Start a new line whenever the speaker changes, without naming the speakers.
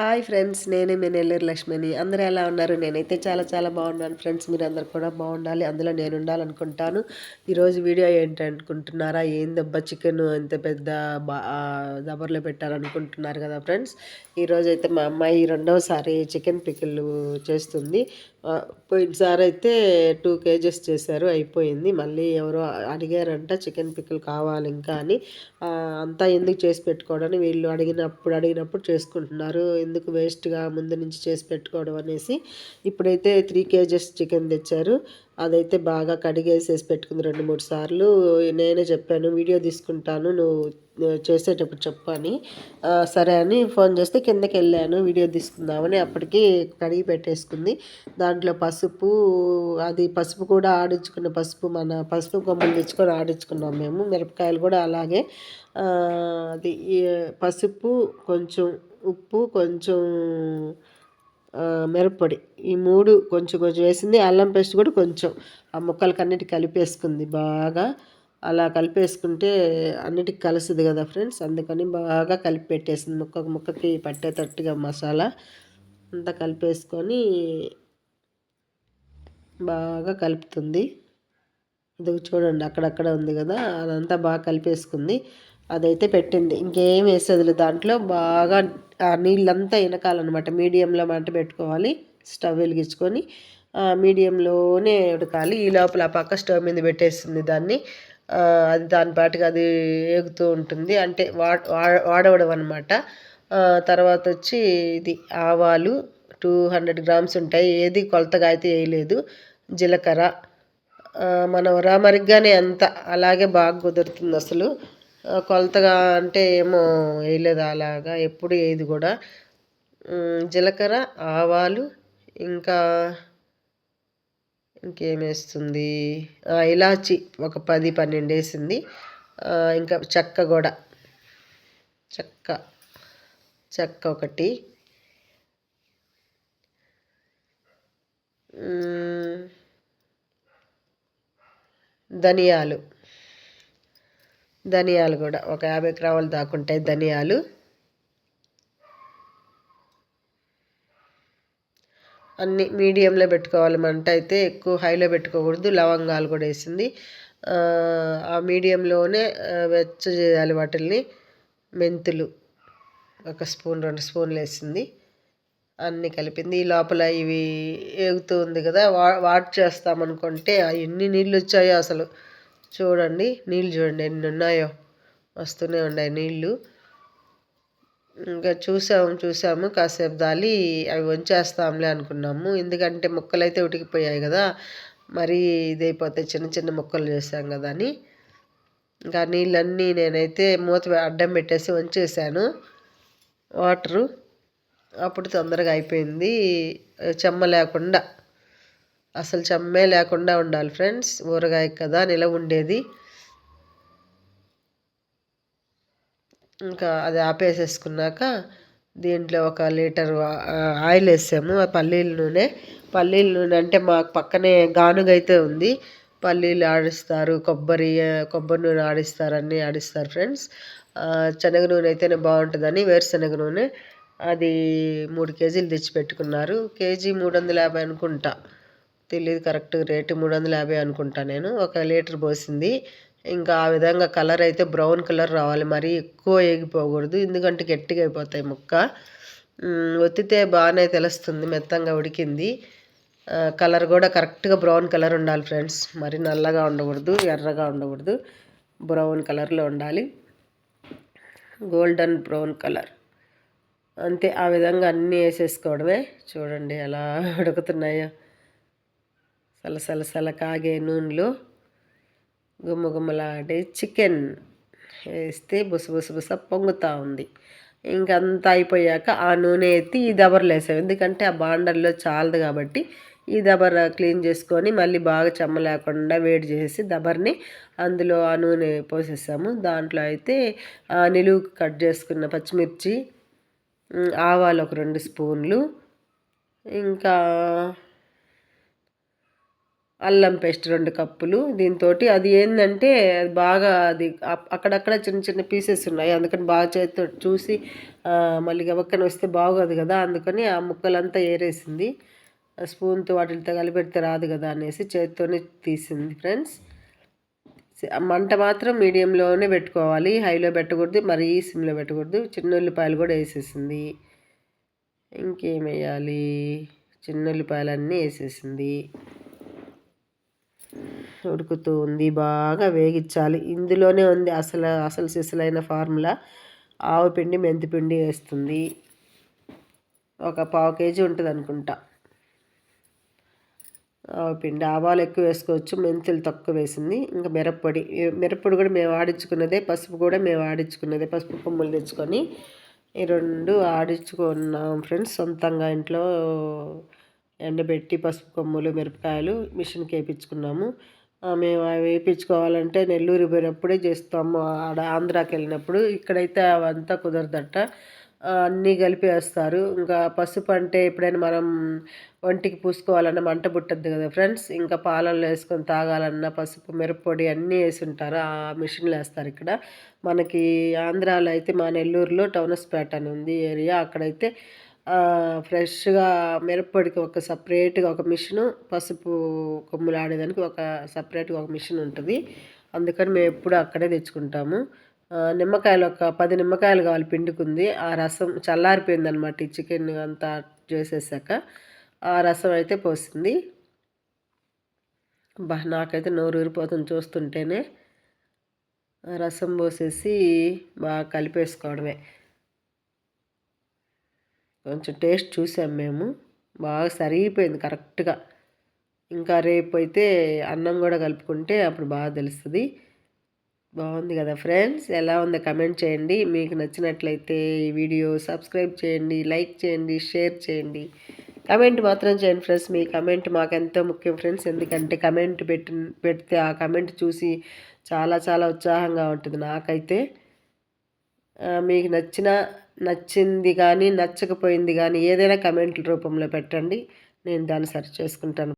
Hi friends నేనే మీ నెల్లూరు లక్ష్మిని. అందరూ ఎలా ఉన్నారు? నేనైతే చాలా చాలా బాగున్నాను ఫ్రెండ్స్ మీరు అందరు కూడా బాగుండాలి. అందులో నేను ఉండాలనుకుంటాను. ఈరోజు వీడియో ఏంటనుకుంటున్నారా? ఏందబ్బా చికెన్ ఎంత పెద్ద దబర్లో పెట్టారనుకుంటున్నారు కదా ఫ్రెండ్స్ ఈరోజు అయితే మా అమ్మాయి రెండవసారి చికెన్ పికిల్ చేస్తుంది. పోయినసారి అయితే టూ కేజెస్ చేశారు అయిపోయింది. మళ్ళీ ఎవరో అడిగారంట చికెన్ పికిల్ కావాలి ఇంకా అని. అంతా ఎందుకు చేసి పెట్టుకోవడానికి వీళ్ళు అడిగినప్పుడు అడిగినప్పుడు చేసుకుంటున్నారు. ఎందుకు వేస్ట్గా ముందు నుంచి చేసి పెట్టుకోవడం అనేసి ఇప్పుడైతే త్రీ కేజెస్ చికెన్ తెచ్చారు. అదైతే బాగా కడిగేసేసి పెట్టుకుంది రెండు మూడు సార్లు. నేనే చెప్పాను వీడియో తీసుకుంటాను నువ్వు చేసేటప్పుడు చెప్పని సరే అని ఫోన్ చేస్తే కిందకి వెళ్ళాను వీడియో తీసుకుందామని అప్పటికి కడిగి పెట్టేసుకుంది. దాంట్లో పసుపు అది పసుపు కూడా ఆడించుకున్న పసుపు మన పసుపు కొమ్మలు తెచ్చుకొని ఆడించుకున్నాం మేము. మిరపకాయలు కూడా అలాగే. అది పసుపు కొంచెం ఉప్పు కొంచెం మిరప్పొడి. ఈ మూడు కొంచెం కొంచెం వేసింది. అల్లం పేస్ట్ కూడా కొంచెం. ఆ ముక్కలకి అన్నిటి కలిపేసుకుంది బాగా. అలా కలిపేసుకుంటే అన్నిటికి కలుస్తుంది కదా ఫ్రెండ్స్. అందుకని బాగా కలిపి పెట్టేసింది. ముక్క ముక్కకి పట్టేటట్టుగా మసాలా అంతా కలిపేసుకొని బాగా కలుపుతుంది. ఇది చూడండి అక్కడక్కడ ఉంది కదా. అదంతా బాగా కలిపేసుకుంది. అదైతే పెట్టింది. ఇంకేం వేసేది దాంట్లో. బాగా ఆ నీళ్ళంతా వెనకాలన్నమాట మీడియంలో మంట పెట్టుకోవాలి. స్టవ్ వెలిగించుకొని మీడియంలోనే ఉడకాలి. ఈ లోపల ఆ పక్క స్టవ్ మీద పెట్టేస్తుంది దాన్ని. అది దాని పాటికి అది ఏగుతూ ఉంటుంది. అంటే వా వాడవడం అనమాట తర్వాత వచ్చి ఇది ఆవాలు టూ హండ్రెడ్ గ్రామ్స్ ఉంటాయి. ఏది కొలతగా అయితే వేయలేదు. జీలకర్ర. మనం రామరిగ్గానే అంత. అలాగే బాగా కుదురుతుంది అసలు. కొలతగా అంటే ఏమో వేయలేదు అలాగా. ఎప్పుడు వేయదు కూడా. జీలకర్ర ఆవాలు ఇంకా ఇంకేమేస్తుంది ఇలాచి ఒక పది పన్నెండు వేసింది. ఇంకా చెక్క కూడా. చెక్క. చెక్క ఒకటి. ధనియాలు. ధనియాలు కూడా. ఒక యాభై గ్రాములు దాకుంటాయి ధనియాలు. అన్ని మీడియంలో పెట్టుకోవాలి మంట అయితే ఎక్కువ హైలో పెట్టుకోకూడదు. లవంగాలు కూడా వేసింది. ఆ మీడియంలోనే వెచ్చ చేయాలి వాటిల్ని. మెంతులు ఒక స్పూన్ రెండు స్పూన్లు వేసింది. అన్నీ కలిపింది. ఈ లోపల ఇవి ఏగుతూ ఉంది కదా వా వాట్ చేస్తామనుకుంటే ఎన్ని నీళ్ళు వచ్చాయో అసలు. చూడండి నీళ్ళు చూడండి ఎన్ని ఉన్నాయో. వస్తూనే ఉన్నాయి నీళ్ళు. ఇంకా చూసాము చూసాము కాసేపు దాలి అవి వంచేస్తాంలే అనుకున్నాము. ఎందుకంటే ముక్కలు అయితే ఉడికిపోయాయి కదా మరీ ఇదైపోతాయి చిన్న చిన్న ముక్కలు చేసాం కదా అని. ఇంకా నీళ్ళన్నీ నేనైతే మూత అడ్డం పెట్టేసి వంచేసాను వాటరు అప్పుడు తొందరగా అయిపోయింది. చెమ్మ లేకుండా. అసలు చెమ్మే లేకుండా ఉండాలి ఫ్రెండ్స్. ఊరగాయ కదా నిలవ ఉండేది. ఇంకా అది ఆపేసేసుకున్నాక దీంట్లో ఒక లీటర్ ఆయిల్ వేసాము. పల్లీల నూనె. పల్లీల నూనె అంటే మాకు పక్కనే గానుగైతే ఉంది. పల్లీలు ఆడిస్తారు కొబ్బరి కొబ్బరి నూనె ఆడిస్తారు అన్నీ ఆడిస్తారు ఫ్రెండ్స్. శనగ నూనె అయితేనే బాగుంటుందని వేరుశనగ నూనె. అది మూడు కేజీలు తెచ్చిపెట్టుకున్నారు కేజీ మూడు వందల యాభై అనుకుంటా. తెలియదు కరెక్ట్ రేటు మూడు వందల యాభై అనుకుంటా నేను. ఒక లీటర్ పోసింది. ఇంకా ఆ విధంగా కలర్ అయితే బ్రౌన్ కలర్ రావాలి. మరీ ఎక్కువ ఏగిపోకూడదు. ఎందుకంటే గట్టిగా అయిపోతాయి ముక్క. ఒత్తితే బాగానే తెలుస్తుంది. మెత్తంగా ఉడికింది. కలర్ కూడా కరెక్ట్గా బ్రౌన్ కలర్ ఉండాలి ఫ్రెండ్స్. మరి నల్లగా ఉండకూడదు ఎర్రగా ఉండకూడదు. బ్రౌన్ కలర్లో ఉండాలి. Golden brown colour. అంతే. ఆ విధంగా అన్నీ వేసేసుకోవడమే. చూడండి ఎలా ఉడుకుతున్నాయో. సలసల కాగే నూనెలో గుమ్మగుమ్మలాడే చికెన్ వేస్తే బుస బుస బుస పొంగుతూ ఉంది. ఇంకంతా అయిపోయాక ఆ నూనె ఎత్తి ఈ దబర్లు వేసాం ఎందుకంటే ఆ బాండర్లో చాలదు కాబట్టి ఈ దబర క్లీన్ చేసుకొని మళ్ళీ బాగా చెమ్మ లేకుండా వేడి చేసి దబర్ని అందులో ఆ నూనె పోసేసాము. దాంట్లో అయితే నిలువు కట్ చేసుకున్న పచ్చిమిర్చి ఆవాలు ఒక రెండు స్పూన్లు ఇంకా అల్లం పేస్ట్ రెండు కప్పులు. దీంతో అది ఏంటంటే అది బాగా అది అక్కడక్కడ చిన్న చిన్న పీసెస్ ఉన్నాయి. అందుకని బాగా చేతితో చూసి మళ్ళీ గబక్కన వస్తే బాగోదు కదా అందుకని ఆ ముక్కలంతా ఏరేసింది. ఆ స్పూన్తో వాటితో కలిపెడితే రాదు కదా అనేసి చేతితోనే తీసింది ఫ్రెండ్స్. మంట మాత్రం మీడియంలోనే పెట్టుకోవాలి. హైలో పెట్టకూడదు మరీ సిమ్లో పెట్టకూడదు. చిన్న ఉల్లిపాయలు కూడా వేసేసింది. ఇంకేం వేయాలి? చిన్న ఉల్లిపాయలన్నీ వేసేసింది. ఉడుకుతూ ఉంది బాగా వేగించాలి ఇందులోనే ఉంది అసలు అసలు సిసలైన ఫార్ములా. ఆవు పిండి మెంతిపిండి వేస్తుంది. ఒక పావు కేజీ ఉంటుంది అనుకుంటా ఆవు పిండి ఆవాలు ఎక్కువ వేసుకోవచ్చు మెంతులు తక్కువ వేసింది. ఇంకా మిరప్పొడి మిరప్పొడి కూడా మేము ఆడించుకున్నదే పసుపు కూడా మేము ఆడించుకున్నదే. పసుపు కొమ్ములు తెచ్చుకొని ఈ రెండు ఆడించుకున్నాం ఫ్రెండ్స్. సొంతంగా ఇంట్లో ఎండబెట్టి పసుపు కొమ్ములు మిరపకాయలు మిషన్కి వేయించుకున్నాము మేము అవి వేయించుకోవాలంటే నెల్లూరు పోయినప్పుడే చేస్తాము. ఆడ ఆంధ్రాకి వెళ్ళినప్పుడు ఇక్కడైతే అవంతా కుదరదట. అన్నీ కలిపి వేస్తారు ఇంకా పసుపు అంటే ఎప్పుడైనా మనం ఒంటికి పూసుకోవాలన్నా మంట పుట్టద్దు కదా ఫ్రెండ్స్. ఇంకా పాలల్లో వేసుకొని తాగాలన్నా పసుపు మిరప్పొడి అన్నీ వేసి ఉంటారు. ఆ మిషన్లు వేస్తారు ఇక్కడ. మనకి ఆంధ్రాలో అయితే మా నెల్లూరులో టౌనస్పేట అని ఉంది ఏరియా. అక్కడైతే ఫ్రెష్గా మిరప్పొడికి ఒక సపరేట్గా ఒక మిషను పసుపు కొమ్ములు ఆడేదానికి ఒక సపరేట్గా ఒక మిషన్ ఉంటుంది. అందుకని మేము ఎప్పుడు అక్కడే తెచ్చుకుంటాము. నిమ్మకాయలు ఒక పది నిమ్మకాయలు కావాలి పిండుకుంది. ఆ రసం చల్లారిపోయింది అనమాట ఈ చికెన్ అంతా చేసేసాక. ఆ రసం అయితే పోసింది. బా నాకైతే నోరు ఊరిపోతుంది చూస్తుంటేనే. రసం పోసేసి బాగా కలిపేసుకోవడమే. కొంచెం టేస్ట్ చూసాం మేము. బాగా సరిగిపోయింది కరెక్ట్గా. ఇంకా రేపు అయితే అన్నం కూడా కలుపుకుంటే అప్పుడు బాగా తెలుస్తుంది. బాగుంది కదా ఫ్రెండ్స్? ఎలా ఉందో కమెంట్ చేయండి. మీకు నచ్చినట్లయితే ఈ వీడియో సబ్స్క్రైబ్ చేయండి లైక్ చేయండి షేర్ చేయండి. కమెంట్ మాత్రం చేయండి ఫ్రెండ్స్. మీ కమెంట్ మాకు ఎంతో ముఖ్యం ఫ్రెండ్స్. ఎందుకంటే కమెంట్ పెట్టి పెడితే ఆ కమెంట్ చూసి చాలా చాలా ఉత్సాహంగా ఉంటుంది నాకైతే. మీకు నచ్చిన నచ్చింది కానీ నచ్చకపోయింది కానీ ఏదైనా కమెంట్ల రూపంలో పెట్టండి. నేను దాన్ని సరి చేసుకుంటాను.